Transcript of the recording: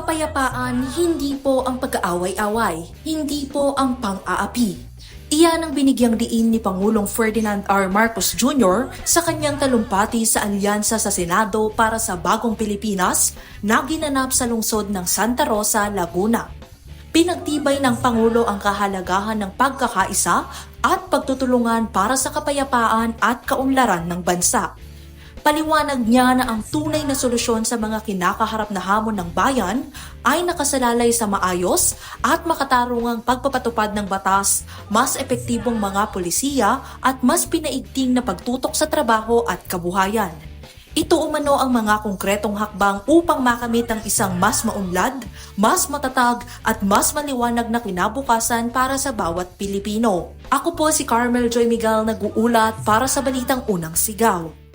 kapayapaan hindi po ang pag-aaway-away, hindi po ang pang-aapi. Iyan ang binigyang diin ni Pangulong Ferdinand R. Marcos Jr. sa kanyang talumpati sa alyansa sa Senado para sa Bagong Pilipinas na ginanap sa lungsod ng Santa Rosa, Laguna. Pinagtibay ng Pangulo ang kahalagahan ng pagkakaisa at pagtutulungan para sa kapayapaan at kaunlaran ng bansa. Paliwanag niya na ang tunay na solusyon sa mga kinakaharap na hamon ng bayan ay nakasalalay sa maayos at makatarungang pagpapatupad ng batas, mas epektibong mga polisiya at mas pinaigting na pagtutok sa trabaho at kabuhayan. Ito umano ang mga konkretong hakbang upang makamit ang isang mas maunlad, mas matatag at mas maliwanag na kinabukasan para sa bawat Pilipino. Ako po si Carmel Joy Miguel nag-uulat para sa Balitang Unang Sigaw.